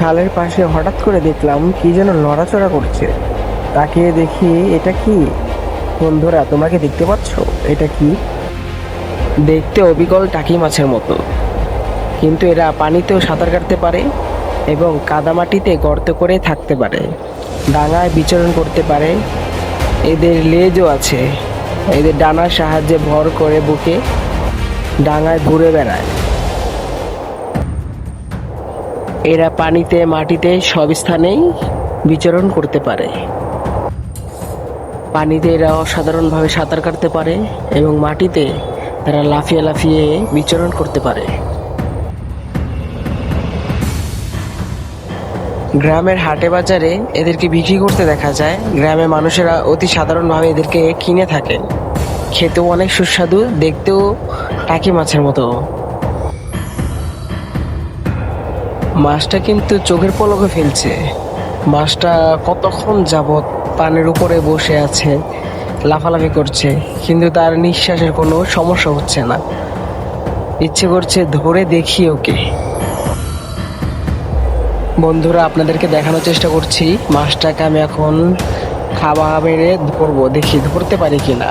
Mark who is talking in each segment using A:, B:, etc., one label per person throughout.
A: খালের পাশে হঠাৎ করে দেখলাম কি যেন নড়াচড়া করছে। তাকে দেখি এটা কি? বন্ধুরা, তোমরা কি দেখতে পাচ্ছ? এটা কি? দেখতে অবিকল টাকি মাছের মতো। কিন্তু এরা পানিতেও সাঁতার কাটতে পারে এবং কাদামাটিতে গর্ত করে থাকতে পারে। ডাঙায় বিচরণ করতে পারে। এদের লেজও আছে। এদের ডানার সাহায্যে ভর করে বুকে। ডাঙায় ঘুরে বেড়ায়। এরা পানিতে, মাটিতে সব স্থানেই বিচরণ করতে পারে। পানিতে এরা অসাধারণভাবে সাঁতার কাটতে পারে এবং মাটিতে তারা লাফিয়ে লাফিয়ে বিচরণ করতে পারে। গ্রামের হাটে বাজারে এদেরকে বিক্রি করতে দেখা যায়। গ্রামের মানুষেরা অতি সাধারণভাবে এদেরকে কিনে থাকেন খেতেও অনেক সুস্বাদু, দেখতেও টাকি মাছের মতো। মাছটা কিন্তু চোখের পলকে ফেলছে। মাছটা কতক্ষণ যাবৎ পানির উপরে বসে আছে, লাফালাফি করছে, কিন্তু তার নিঃশ্বাসের কোনো সমস্যা হচ্ছে না। ইচ্ছে করছে ধরে দেখি ওকে। বন্ধুরা, আপনাদেরকে দেখানোর চেষ্টা করছি, মাছটাকে আমি এখন খাওয়া মেরে ধরবো। দেখি ধরতে পারি কি না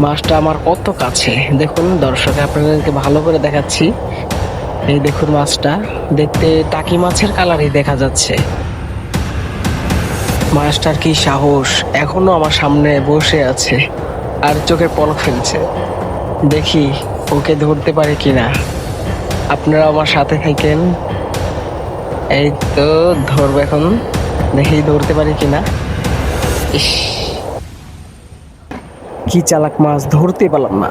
A: মাছটা আমার কত কাছে। দেখুন, দর্শক, আপনাদেরকে ভালো করে দেখাচ্ছি। এই দেখুন মাছটা। দেখতে টাকি মাছের কালারই দেখা যাচ্ছে। মাছটার কি সাহস? এখনও আমার সামনে বসে আছে আর চোখের পলক ফেলছে। দেখি ওকে ধরতে পারে কিনা। আপনারা আমার সাথে থাকেন। এই তো ধরবো এখন। দেখি ধরতে পারি কিনা। কি চালাক মাছ, ধরতে পারলাম না।